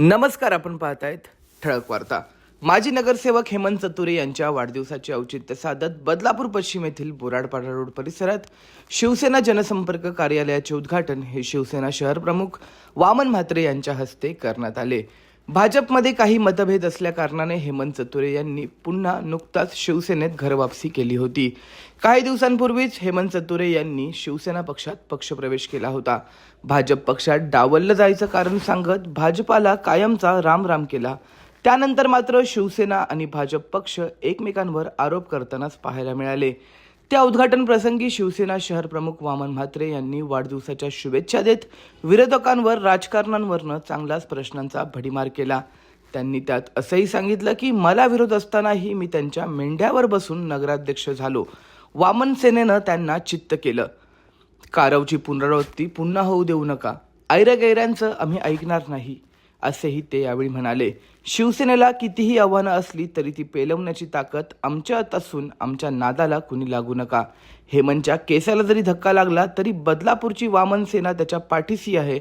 नमस्कार आपण पाहतायत ठळक वार्ता. माजी नगरसेवक हेमंत चतुरे यांच्या वाढदिवसाचे औचित्य साधत बदलापूर पश्चिम येथील बोराडपाडा रोड परिसरात शिवसेना जनसंपर्क कार्यालयाचे उद्घाटन हे शिवसेना शहर प्रमुख वामन म्हात्रे यांच्या हस्ते करण्यात आले. भाजपमध्ये काही मतभेद असल्याकारणाने हेमंत चतुरे यांनी पुन्हा नुकताच शिवसेनेत घरवापसी केली होती. काही दिवसांपूर्वीच हेमंत चतुरे यांनी शिवसेना पक्षात पक्षप्रवेश केला होता. भाजप पक्षात डावललं जायचं कारण सांगत भाजपाला कायमचा राम राम केला. त्यानंतर मात्र शिवसेना आणि भाजप पक्ष एकमेकांवर आरोप करतानाच पाहायला मिळाले. त्या उद्घाटन प्रसंगी शिवसेना शहर प्रमुख वामन म्हात्रे यांनी वाढदिवसाच्या शुभेच्छा देत विरोधकांवर राजकारणांवरनं चांगलाच प्रश्नांचा भडीमार केला. त्यांनी त्यात असंही सांगितलं की मला विरोध असतानाही मी त्यांच्या मेंढ्यावर बसून नगराध्यक्ष झालो. वामन सेनेनं त्यांना चित्त केलं. कारवची पुनरावृत्ती पुन्हा होऊ देऊ नका. ऐरगैऱ्यांचं आम्ही ऐकणार नाही. असेही ते यावेळी म्हणाले. शिवसेनेला कितीही आव्हानं असली तरी ती पेलवण्याची ताकद आमच्यात असून आमच्या नादाला कुणी लागू नका. हेमंतच्या केसाला जरी धक्का लागला तरी बदलापूरची वामन सेना त्याच्या पाठीशी आहे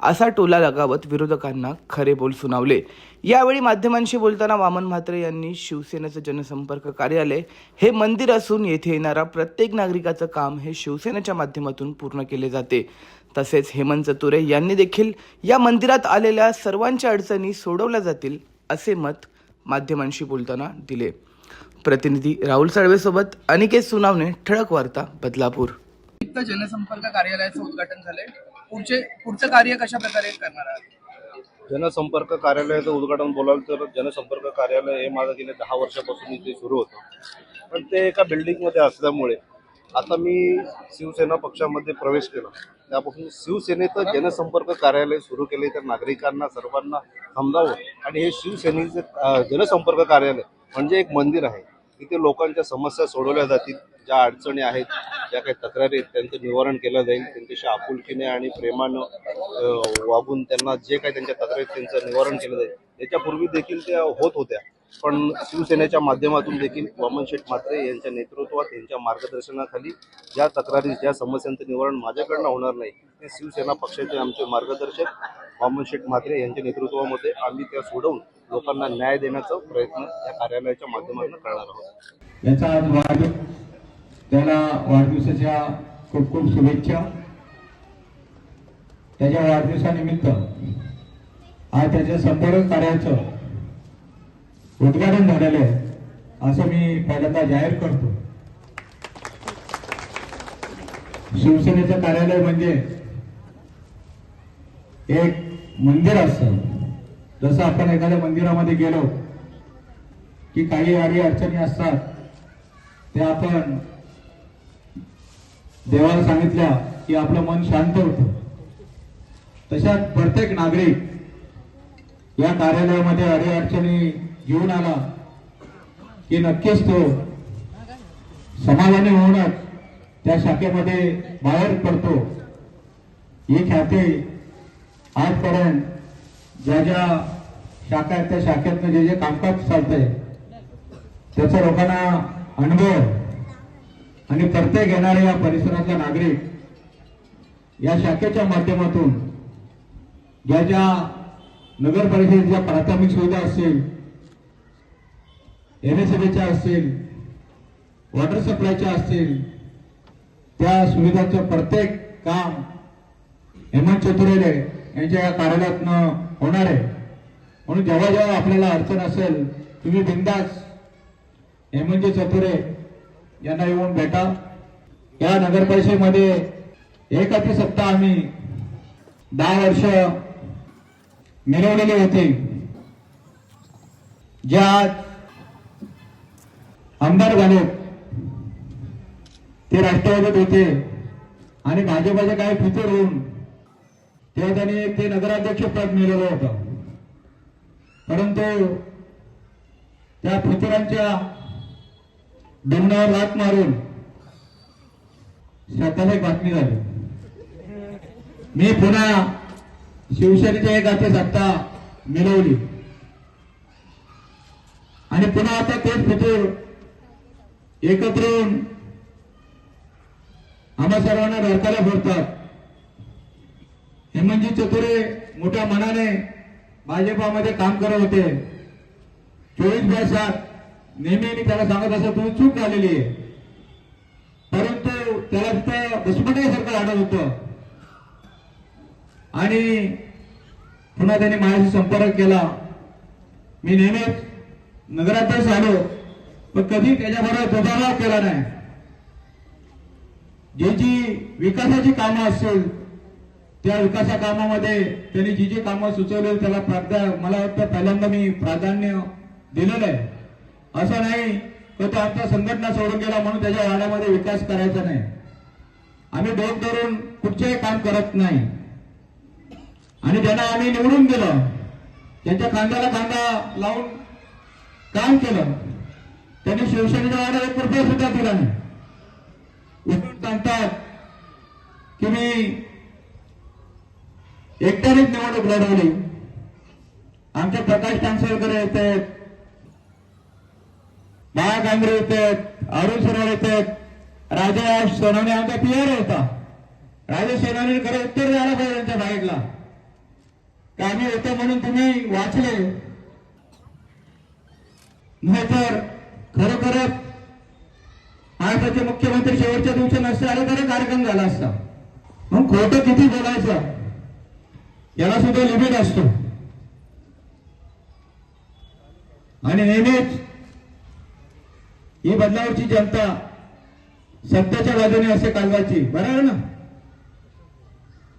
असा टोला लगावत विरोधकांना खरे बोल सुनावले. यावेळी माध्यमांशी बोलताना वामन म्हात्रे यांनी शिवसेनेचं जनसंपर्क कार्यालय हे मंदिर असून येथे येणारा प्रत्येक नागरिकाचं काम हे शिवसेनेच्या माध्यमातून पूर्ण केले जाते. तसेच हेमंत चतुरे यांनी देखील या मंदिरात आलेल्या सर्वांच्या अडचणी सोडवल्या जातील असे मत माध्यमांशी बोलताना दिले. प्रतिनिधी राहुल साळवेसोबत अनिकेत सुनावणे ठळक वार्ता बदलापूर. जनसंपर्क कार्यालयाचं उद्घाटन झालंय. पुढचे पुढचं कार्य कशा प्रकारे करणार आहात? जनसंपर्क कार्यालयाचं उद्घाटन बोलाल तर जनसंपर्क कार्यालय हे माझं गेले दहा वर्षापासून इथे सुरू होतं. पण ते एका बिल्डिंगमध्ये असल्यामुळे आता मी शिवसेना पक्षामध्ये प्रवेश केला. त्यापासून शिवसेनेचं जनसंपर्क कार्यालय सुरू केले तर नागरिकांना सर्वांना समजावं आणि हे शिवसेनेचं जनसंपर्क कार्यालय म्हणजे एक मंदिर आहे. तिथे लोकांच्या समस्या सोडवल्या जातील. ज्या अडचणी आहेत ज्या काही तक्रारी आहेत त्यांचं निवारण केलं जाईल. त्यांच्याशी आपुलकीने आणि प्रेमानं वागून त्यांना जे काही त्यांच्या तक्रारी त्यांचं निवारण केलं जाईल. याच्यापूर्वी देखील त्या होत होत्या. पण शिवसेनेच्या माध्यमातून देखील वामन शेठ म्हात्रे यांच्या नेतृत्वात यांच्या मार्गदर्शनाखाली ज्या तक्रारी ज्या समस्यांचं निवारण माझ्याकडनं होणार नाही ते शिवसेना पक्षाचे आमचे मार्गदर्शक वामन शेठ म्हात्रे यांच्या नेतृत्वामध्ये आम्ही त्या सोडवून लोकांना न्याय देण्याचा प्रयत्न या कार्यालयाच्या माध्यमातून करणार आहोत. याचा आज वाढदिवस त्याला वाढदिवसाच्या खूप खूप शुभेच्छा. त्याच्या वाढदिवसानिमित्त आज त्याच्या संपर्क कार्याचं उद्घाटन झालेलं आहे. असं मी पहिल्यांदा जाहीर करतो. शिवसेनेचं कार्यालय म्हणजे एक मंदिर असतं. जसं आपण एखाद्या मंदिरामध्ये गेलो की काही अडी अडचणी असतात ते आपण देवाला सांगितल्या की आपलं मन शांत होतं. तशात प्रत्येक नागरिक या कार्यालयामध्ये अडी अडचणी घेऊन आला. की नक्कीच तो समाधानी होऊनच त्या शाखेमध्ये बाहेर पडतो. ही ख्याती आजपर्यंत ज्या ज्या शाखा आहेत त्या शाखेतनं जे जे कामकाज चालतंय त्याचा लोकांना अनुभव आणि प्रत्येक येणाऱ्या या परिसरातला नागरिक या शाखेच्या माध्यमातून ज्या ज्या नगर परिषदेच्या प्राथमिक सुविधा असतील एमएसएमएच्या असतील वॉटर सप्लायच्या असतील त्या सुविधाचं प्रत्येक काम हेमंत चतुरेले यांच्या या कार्यालयातनं होणार आहे. म्हणून जेव्हा जेव्हा आपल्याला अडचण असेल तुम्ही बिंदास हेमंत चतुरे यांना येऊन भेटा. या नगर परिषदेमध्ये एकाची सत्ता आम्ही दहा वर्ष मिळवलेली होती. ज्या आज आमदार झाले. ते राष्ट्रवादीत होते. आणि भाजपाचे काही फितूर होऊन तेव्हा त्यांनी ते नगराध्यक्ष पद मिळवलं होतं. परंतु त्या फितुरांच्या दंडावर लात मारून स्वतःला एक बातमी झाली. मी पुन्हा शिवसेनेच्या एक हाती सत्ता मिळवली. आणि पुन्हा आता तेच फितूर एकत्र येऊन आम्हा सर्वांना रडकाला फोडतात हेमंतजी चतुरे मोठ्या मनाने भाजपामध्ये काम करत होते. चोवीस बाय सात नेहमी मी त्याला सांगत असं तुम्ही चूक झालेली आहे. परंतु त्याला तिथं बसमटासारखं वाटत होतं. आणि पुन्हा त्याने माझ्याशी संपर्क केला. मी नेहमीच नगराध्यक्ष आलो पण कधी त्याच्याबरोबर दुजाभाव केला नाही. जी जी विकासाची कामं असतील त्या विकासा कामामध्ये त्यांनी जी जी कामं सुचवली त्याला प्राध्या- मला वाटतं पहिल्यांदा मी प्राधान्य दिलेलं आहे. असं नाही तर तो आमचा संघटना सोडून गेला म्हणून त्याच्या वाड्यामध्ये विकास करायचा नाही. आम्ही डोक धरून कुठचेही काम करत नाही. आणि ज्यांना आम्ही निवडून दिलं त्यांच्या खांद्याला खांदा लावून काम केलं. त्यांनी शिवसेनेच्या वाड्यात एक रुपया सुद्धा दिला नाही? उठून सांगतात की मी एकट्यानेच निवडणूक लढवली. आमचे प्रकाश टांगसेकर येत आहेत. माया गांगरे येत आहेत. अरुण सरोवर येत आहेत. राजा सोनवणे आमचा पियर होता. राजा सोनवणे खरं उत्तर द्यायला पाहिजे त्यांच्या बाईकला आम्ही होतो म्हणून तुम्ही वाचले. नाहीतर खरोखर महाराष्ट्राचे मुख्यमंत्री शेवटच्या दिवशी नसते आले तर कार्यक्रम झाला असता. मग खोटं किती बोलायचं? याला सुद्धा लिमिट असतो. आणि नेहमीच ही बदलावरची जनता सत्याच्या बाजूने असे कालवायची बरोबर ना?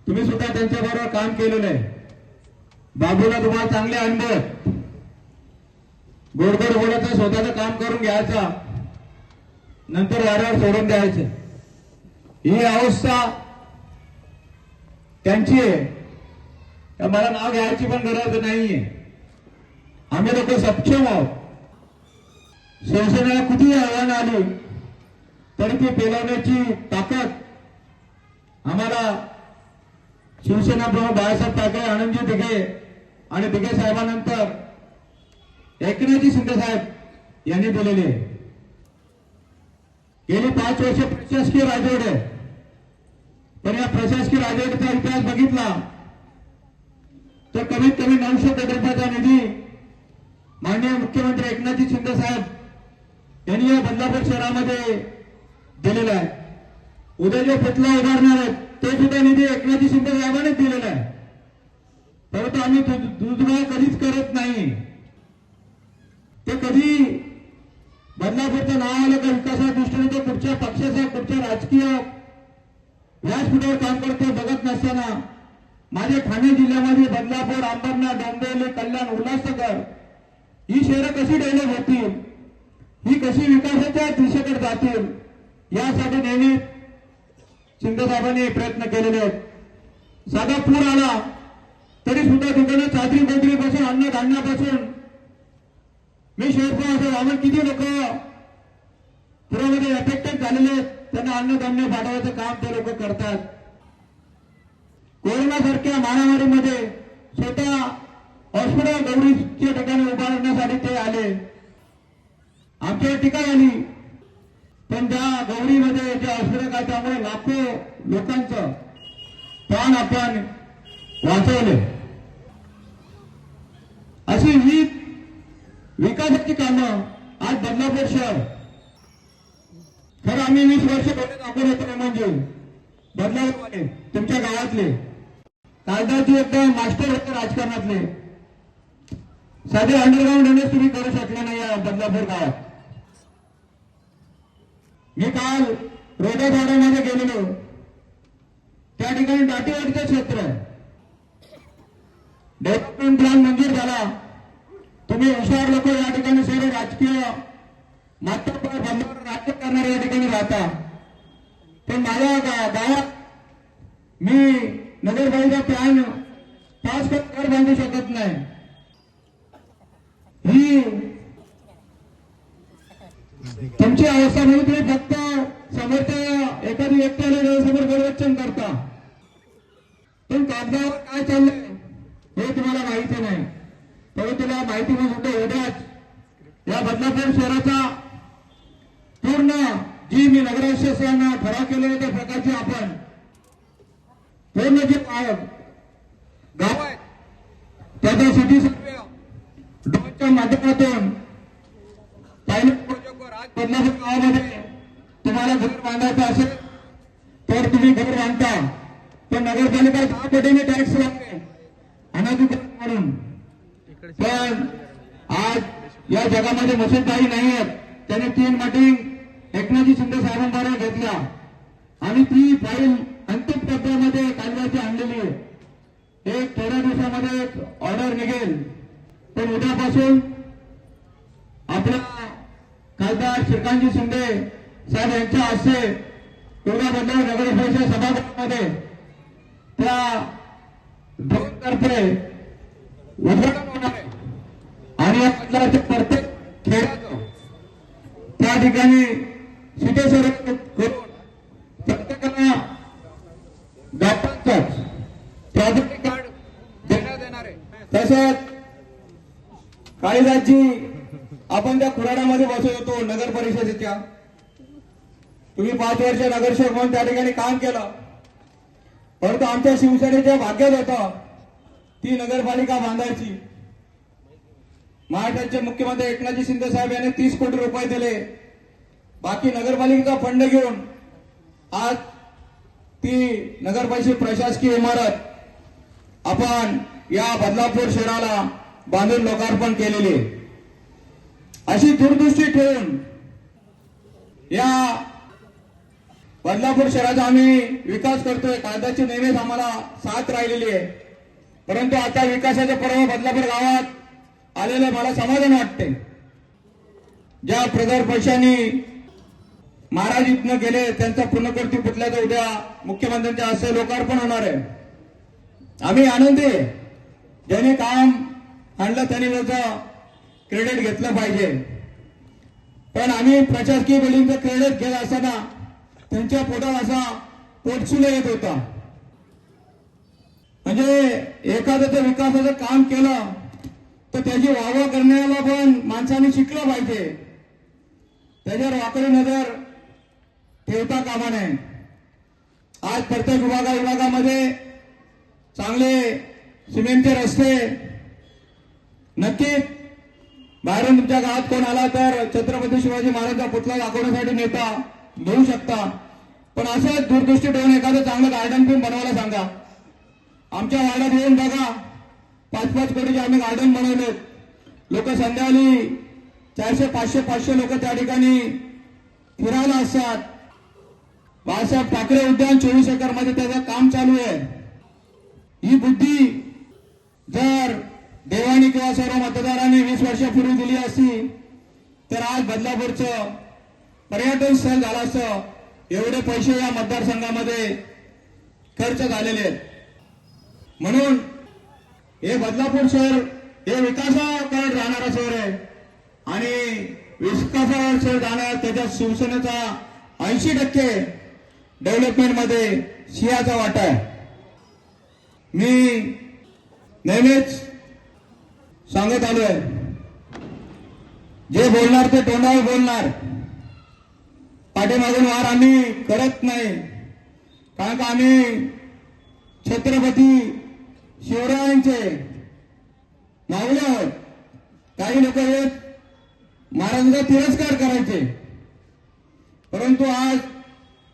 तुम्ही सुद्धा त्यांच्या बरोबर काम केलेलं आहे. बाबूला तुम्हाला चांगले अनुभव आहेत. गोडगोड बोलायचं स्वतःचं काम करून घ्यायचा. नंतर वाऱ्यावर सोडून द्यायचं. ही अवस्था त्यांची आहे. मला नाव घ्यायची पण गरज नाहीये. आम्ही लोक सक्षम आहोत. शिवसेनेला किती आव्हानं आली तरी ती पेलवण्याची ताकद आम्हाला शिवसेना प्रमुख बाळासाहेब ठाकरे आनंदजी दिघे आणि दिघे साहेबांनंतर एकनाथजी शिंदे साहेब यांनी दिलेली आहे. गेली पाच वर्ष प्रशासकीय राजवट आहे. पण या प्रशासकीय राजवटीचा इतिहास बघितला तर कमीत कमी नऊशे कोटी रुपयाचा निधी माननीय मुख्यमंत्री एकनाथजी शिंदे साहेब यांनी या बदलापूर शहरामध्ये दिलेला आहे. उद्या जे फुटला उभारणार आहेत ते सुद्धा निधी एकनाथजी शिंदे साहेबांनीच दिलेला आहे. परंतु आम्ही दुधगाव कधीच करत नाही. ते कधी बदलापूरचं नाव आलं का विकासाच्या दृष्टीने ते कुठच्या पक्षाचा कुठच्या राजकीय व्यासपीठावर काम करतो बघत नसताना माझ्या ठाणे जिल्ह्यामध्ये बदलापूर अंबरनाथ डोंबिवली कल्याण उल्हासनगर ही शहरं कशी डेव्हलप होतील? ही कशी विकासाच्या दिशेकडे जातील? यासाठी नेहमी शिंदेसाहेबांनी प्रयत्न केलेले आहेत. साधा पूर आला तरी सुद्धा तिकडे चादरी बोदरीपासून अन्न धान्यापासून मी शेअरपा असं आम्ही किती लोक पुरामध्ये अफेक्टेड झालेले आहेत त्यांना अन्नधान्य पाठवायचं काम ते लोक करतात. कोरोना सारख्या महामारीमध्ये स्वतः हॉस्पिटल गौरीच्या ठिकाणी उभारण्यासाठी ते आले. आमच्या टीका झाली पण त्या गौरीमध्ये जे हॉस्पिटल काय त्यामुळे लाखो लोकांचं प्राण आपण वाचवले. अशी ही विकासाची कामं आज बदलापूर शहर खरं आम्ही वीस वर्ष पहिले दाखवून होतो म्हणजे. बदलापूरवाले तुमच्या गावातले. कायद्याचे एकदम मास्टर होते राजकारणातले. साधे अंडरग्राऊंड येणेच तुम्ही करू शकले नाही या बदलापूर गावात. मी काल रोडा रोडापाड्यामध्ये गेलेलो. त्या ठिकाणी दाटीवाडीचं क्षेत्र आहे. डेव्हलपमेंट प्लॅन मंजूर झाला. तुम्ही हुशार लोक या ठिकाणी सर्व राजकीय मातृत्व बंधावर राज्य करणारे या ठिकाणी राहता. पण माझ्या गावात मी नगरपालिका प्लॅन पास करून घर बांधू शकत नाही ही तुमची अवस्था म्हणून तुम्ही फक्त समोरच्या एखादी व्यक्ती आल्या समोर गडवच्चन करता पण कागदावर काय चाललंय हे तुम्हाला माहिती नाही परंतु तुला माहिती म्हणून सुद्धा उद्याच या बदलापूर शहराचा पूर्ण जी मी नगराध्यक्षांना ठराव केलेला त्या प्रकारची आपण पूर्ण जे गाव आहेत त्याचा सिटी सर्वे ड्रोनच्या माध्यमातून पायलट प्रोजेक्टवर गावामध्ये तुम्हाला घर बांधायचं असेल तर तुम्ही घर बांधता. पण नगरपालिका दहा पटीने टॅक्स लागते अनधिकृत म्हणून पण आज या जगामध्ये मसूदबाई नाही आहेत त्याने तीन मीटिंग एकनाथजी शिंदे साहेबांद्वारे घेतल्या. आणि ती फाईल अंतिम टप्प्यामध्ये कायद्याची आणलेली आहे. एक थोड्या दिवसामध्ये ऑर्डर निघेल. पण उद्यापासून आपला खासदार श्रीकांतजी शिंदे साहेब यांच्या हस्ते दुर्गा बंधारे नगर परिषद सभागृहामध्ये त्या ड्रोन उद्घाटन होणार आहे. आणि या मंडळाच्या प्रत्येक खेळाचं त्या ठिकाणी सिटेश्वर करून प्रत्येकाला डॉक्टरच प्राथमिक कार्ड देण्यात येणार आहे. तसंच काळीदासजी आपण त्या कुराडामध्ये बसत होतो नगर परिषदेच्या. तुम्ही पाच वर्ष नगरसेवक म्हणून त्या ठिकाणी काम केलं. परंतु आमच्या शिवसेनेच्या भाग्यात होतं ती नगरपालिका बांधायची. महाराष्ट्राचे मुख्यमंत्री एकनाथजी शिंदे साहेब यांनी तीस कोटी रुपये दिले. बाकी नगरपालिका फंड घेऊन आज ती नगरपालिकेची प्रशासकीय इमारत आपण या बदलापूर शहराला बांधून लोकार्पण केलेली. अशी दूरदृष्टी ठेवून या बदलापूर शहराचा आम्ही विकास करतोय. कायद्याची नेहमीच आम्हाला साथ राहिलेली आहे. परंतु आता विकासाचे पर्व बदलापूर गावात आलेले मला समाधान वाटते. ज्या प्रधार पैशांनी महाराज इथनं गेले त्यांचा पुनर्कृती पुतल्याचं उद्या मुख्यमंत्र्यांच्या हस्ते लोकार्पण होणार आहे. आम्ही आनंदी ज्याने काम आणलं त्यांनी त्याचं क्रेडिट घेतलं पाहिजे. पण आम्ही प्रशासकीय बिल्डिंगचं क्रेडिट घेत असताना त्यांच्या पोटात असा पोटसुले येत होता. म्हणजे एखादं जर विकासाचं काम केलं तर त्याची वाहवा करण्याला पण माणसाने शिकलं पाहिजे. त्याच्यावर वाकडी नजर ठेवता कामा नये. आज प्रत्येक विभागा विभागामध्ये चांगले सिमेंटचे रस्ते नक्कीच बाहेरून तुमच्या गावात कोण आला तर छत्रपती शिवाजी महाराजांचा पुतळा दाखवण्यासाठी नेता घेऊ शकता. पण असं दूरदृष्टी ठेवून एखादं चांगलं गार्डन पण बनवायला सांगा. आमच्या वाड्यात येऊन बघा. पाच पाच कोटीचे आम्ही गार्डन बनवलेत लोक संध्याकाळी चारशे पाचशे पाचशे लोक त्या ठिकाणी फिरायला असतात. बाळासाहेब ठाकरे उद्यान चोवीस एकरमध्ये त्याचं काम चालू आहे. ही बुद्धी सर्व मतदारांनी वीस वर्षापूर्वी दिली असती तर आज बदलापूरचं पर्यटन स्थळ झालं असतं. एवढे पैसे या मतदारसंघामध्ये खर्च झालेले आहेत. म्हणून हे बदलापूर शहर हे विकासाकडे जाणारं शहर आहे. आणि विकासावर शहर जाणार त्याच्या शिवसेनेचा ऐंशी टक्के डेव्हलपमेंटमध्ये सिंहाचा वाटा आहे. मी नेहमीच सांगत आलोय. जे बोलणार ते तोंडावर बोलणार. पाठीमागून वार आम्ही करत नाही. कारण का आम्ही छत्रपती शिवरायांचे मावले आहोत. काही लोक येत महाराजांचा तिरस्कार करायचे. परंतु आज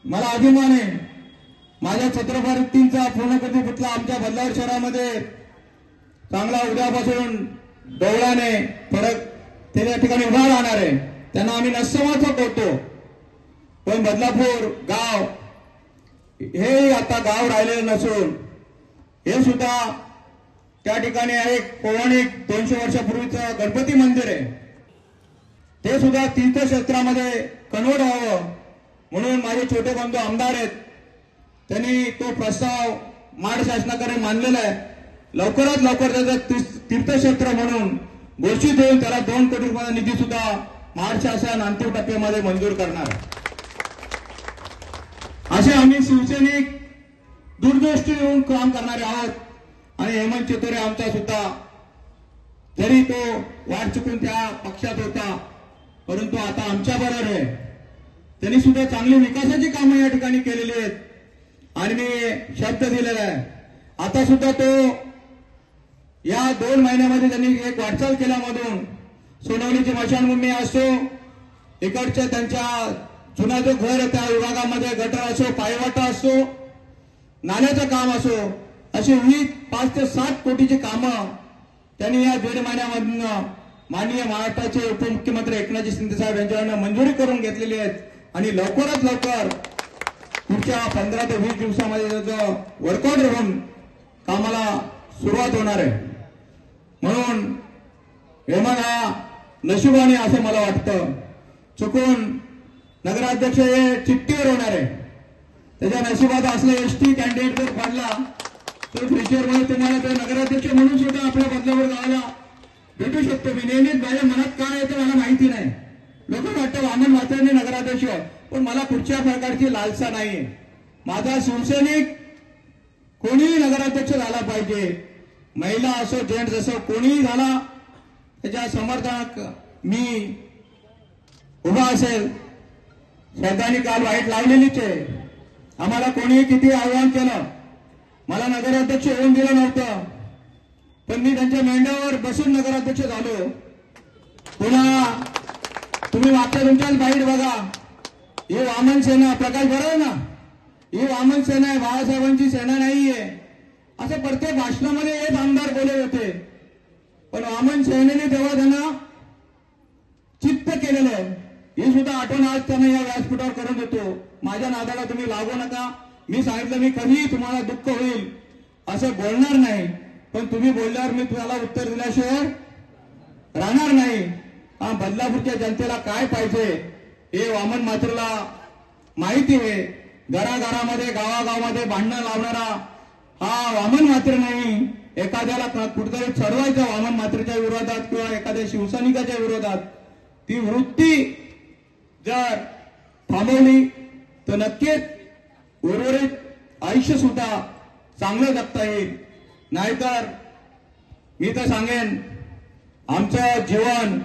मला अभिमान आहे. माझ्या छत्रपतींचा पूर्णकृती पुतला आमच्या बदलापूर शहरामध्ये. चांगला उद्यापासून डोळ्याने फरक ते त्या ठिकाणी उभा राहणार आहे. त्यांना आम्ही नसमर्थ करतो. पण बदलापूर गाव हे आता गाव राहिलेलं नसून हे सुद्धा त्या ठिकाणी एक पौराणिक दोनशे वर्षापूर्वीचं गणपती मंदिर आहे. ते सुद्धा तीर्थक्षेत्रामध्ये कन्वर्ट व्हावं म्हणून माझे छोटे बंधू आमदार आहेत. त्यांनी तो प्रस्ताव माड शासनाकडे मानलेला आहे. लवकरात लवकर त्याचं तीर्थ- तीर्थक्षेत्र म्हणून घोषित होऊन त्याला दोन कोटी रुपयाचा निधी सुद्धा महाड शासन अंतिम टप्प्यामध्ये मंजूर करणार असे आम्ही शिवसैनिक दूरदृष्टी येऊन काम करणारे आहोत आणि हेमंत चितोरे आमचा सुद्धा जरी तो वाट चुकून त्या पक्षात होता परंतु आता आमच्या बरोबर आहे. त्यांनी सुद्धा चांगली विकासाची कामं या ठिकाणी केलेली आहेत. आणि मी शब्द दिलेला आहे. आता सुद्धा तो या दोन महिन्यामध्ये त्यांनी एक वाटचाल केल्यामधून सोनवणीची मशानभूमी असो इकडच्या त्यांच्या जुना जो घर आहे त्या विभागामध्ये गटर असो पायवाटा असो नाल्याचं काम असो अशी विविध पाच ते सात कोटीची कामं त्यांनी या दीड महिन्यामधनं माननीय महाराष्ट्राचे उपमुख्यमंत्री एकनाथजी शिंदे साहेब यांच्याकडनं मंजुरी करून घेतलेली आहेत. आणि लवकरात लवकर पुढच्या पंधरा ते वीस दिवसामध्ये त्याचं वर्कआउट होऊन कामाला सुरुवात होणार आहे. म्हणून हे हा नशिबाने असं मला वाटतं. चुकून नगराध्यक्ष हे चिठ्ठीवर होणार आहे. त्याच्या नशिबात असले एस टी कॅन्डिडेट जर पडला तर फ्युचरमध्ये तुम्हाला ते नगराध्यक्ष म्हणून सुद्धा आपल्या बदलावर गावाला भेटू शकतो. मी नेहमीच माझ्या मनात काय येतं मला माहिती नाही. लोक वाटतं वामन म्हात्रेने नगराध्यक्ष पण मला कुठच्या प्रकारची लालसा नाहीये. माझा शिवसैनिक कोणीही नगराध्यक्ष झाला पाहिजे. महिला असो जेंट्स असो कोणीही झाला त्याच्या समर्थनाक मी उभा असेल. श्रद्धानी काल वाईट लावलेलीच आहे. आम्हाला कोणीही किती आव्हान केलं मला नगराध्यक्ष होऊन दिलं नव्हतं. पण मी त्यांच्या मेंढ्यावर बसून नगराध्यक्ष झालो. पुन्हा तुम्ही मागच्या तुमच्याच बाईट बघा. ही वामन सेना प्रकाश बरोबर ना? ही वामन सेना आहे बाळासाहेबांची सेना नाहीये. असे प्रत्येक भाषणामध्ये हेच आमदार बोलत होते पण वामन सेनेने तेव्हा त्यांना चित्त केलेलं आहे ही सुद्धा आठवण आज त्यांना या व्यासपीठावर करून देतो. माझ्या नादाला तुम्ही लागू नका. मी सांगितलं मी कधीही तुम्हाला दुःख होईल असं बोलणार नाही. पण तुम्ही बोलल्यावर मी तुम्हाला उत्तर दिल्याशिवाय राहणार नाही. हा बदलापूरच्या जनतेला काय पाहिजे हे वामन मात्रला माहिती आहे. घराघरामध्ये गावागावामध्ये भांडणं लावणारा हा वामन मात्र नाही. एखाद्याला कुठेतरी चढवायचा वामन मात्रेच्या विरोधात किंवा एखाद्या शिवसैनिकाच्या विरोधात ती वृत्ती जर थांबवली तर नक्कीच उर्वरित आयुष्य सुद्धा चांगलं जगता येईल. नाहीतर मी तर सांगेन आमचं जीवन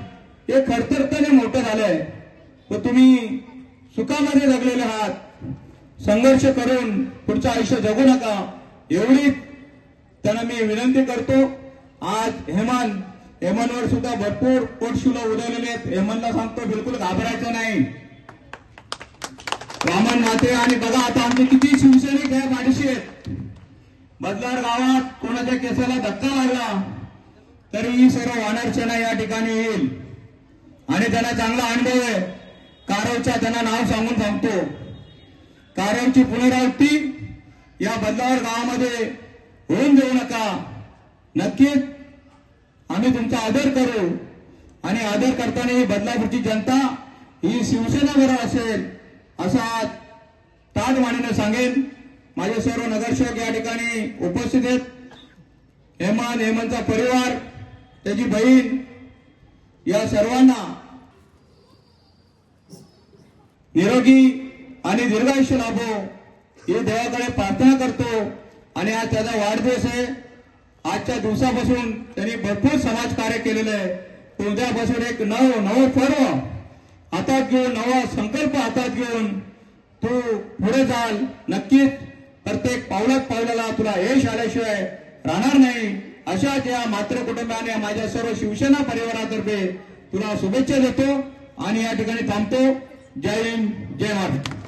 हे खडतरताने मोठं झालंय. तर तुम्ही सुखामध्ये जगलेले आहात. संघर्ष करून पुढचं आयुष्य जगू नका. एवढी त्यांना मी विनंती करतो. आज हेमन हेमनवर सुद्धा भरपूर पोटशुलं उडवलेले आहेत. हेमनला सांगतो बिलकुल घाबरायचं नाही. वामन नाते आणि बघा आता आमचे किती शिवसैनिक आहे पाठीशी आहेत बदलार गावात कोणाच्या केसाला धक्का लागला तरी ही सर्व वानर या ठिकाणी येईल. आणि त्यांना चांगला अनुभव आहे. कारवच्या त्यांना नाव सांगून सांगतो. कारवची पुनरावृत्ती या बदलावर गावामध्ये होऊन देऊ नका. नक्कीच आम्ही तुमचा आदर करू. आणि आदर करताना ही बदलापूरची जनता ही शिवसेना बरोबर असेल असा ताटमानेने सांगेन. माझे सर्व नगरसेवक या ठिकाणी उपस्थित आहेत. हेमंत हेमंतचा परिवार त्याची बहीण या सर्वांना निरोगी आणि दीर्घायुष्य लाभो. ही देवाकडे प्रार्थना करतो आणि आज त्याचा वाढदिवस आहे. आजच्या दिवसापासून त्यांनी भरपूर समाजकार्य केलेलं आहे. तर एक नव नव पर्व हातात घेऊन नवा संकल्प हातात घेऊन तू पुढे जाल. नक्कीच प्रत्येक पावलात पावलाला तुला यश आल्याशिवाय राहणार नाही. अशाच या मात्र कुटुंबाने माझ्या सर्व शिवसेना परिवारातर्फे तुला शुभेच्छा देतो आणि या ठिकाणी थांबतो. जय हिंद जय महाराष्ट्र.